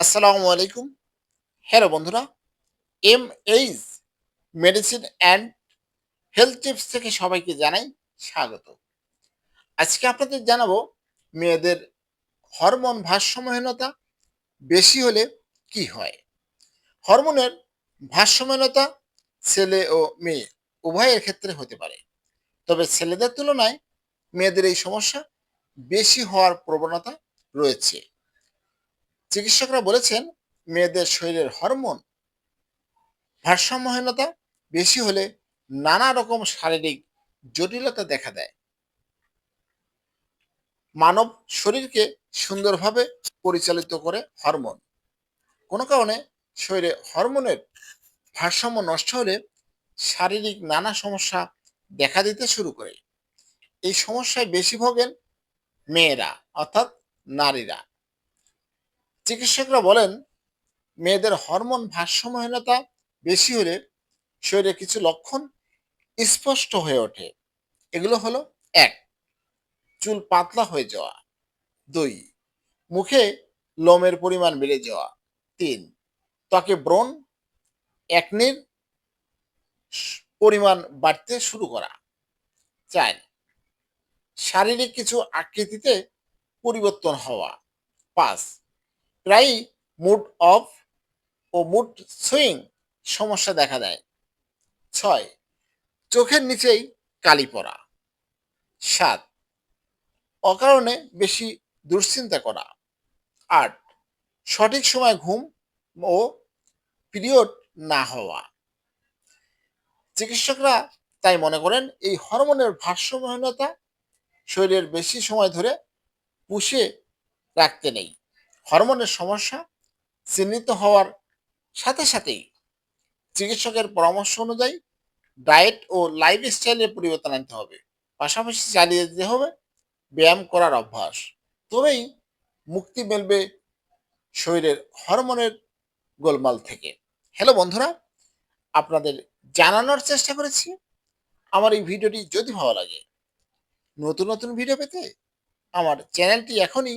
আসসালামু আলাইকুম। হ্যালো বন্ধুরা, M H medicine and health tips থেকে সবাইকে জানাই স্বাগত। আজকে আপনাদের জানাব মেয়েদের হরমোন ভারসাম্যহীনতা বেশি হলে কি হয়? হরমোনের ভারসাম্যহীনতা ছেলে ও মেয়ে উভয়ের ক্ষেত্রে হতে পারে। তবে ছেলেদের তুলনায় মেয়েদের এই সমস্যা বেশি হওয়ার প্রবণতা রয়েছে। চিকিৎসকরা বলেছেন, মেয়েদের শরীরের হরমোন ভারসাম্যহীনতা বেশি হলে নানা রকম শারীরিক জটিলতা দেখা দেয়। মানব শরীরকে সুন্দরভাবে পরিচালিত করে হরমোন। কোনো কারণে শরীরে হরমোনের ভারসাম্য নষ্ট হলে শারীরিক নানা সমস্যা দেখা দিতে শুরু করে। এই সমস্যায় বেশি ভোগেন মেয়েরা, অর্থাৎ নারীরা। চিকিৎসকরা বলেন, মেয়েদের হরমোন ভারসাম্যহীনতা বেশি হলে শরীরে কিছু লক্ষণ স্পষ্ট হয়ে ওঠে। এগুলো হলো, এক, চুল পাতলা হয়ে যাওয়া। দুই, মুখে লোমের পরিমাণ বেড়ে যাওয়া। তিন, ত্বকে ব্রণ, একনির পরিমাণ বাড়তে শুরু করা। চার, শারীরিক কিছু আকৃতিতে পরিবর্তন হওয়া। পাঁচ প্রায়ই মুড অফ ও মুড সুইং সমস্যা দেখা দেয়। ছয়, চোখের নিচেই কালি পড়া সাত, অকারণে বেশি দুশ্চিন্তা করা। আট, সঠিক সময় ঘুম ও পিরিয়ড না হওয়া। চিকিৎসকরা তাই মনে করেন এই হরমোনের ভারসাম্যহীনতা শরীরের বেশি সময় ধরে পুষে রাখতে নেই। হরমোনের সমস্যা চিহ্নিত হওয়ার সাথে সাথেই চিকিৎসকের পরামর্শ অনুযায়ী ডায়েট ও লাইফ স্টাইলের পরিবর্তন আনতে হবে। পাশাপাশি চালিয়ে যেতে হবে ব্যায়াম করার অভ্যাস। তবেই মুক্তি মিলবে শরীরের হরমোনের গোলমাল থেকে। হ্যালো বন্ধুরা, আপনাদের জানানোর চেষ্টা করেছি। আমার এই ভিডিওটি যদি ভালো লাগে, নতুন নতুন ভিডিও পেতে আমার চ্যানেলটি এখনই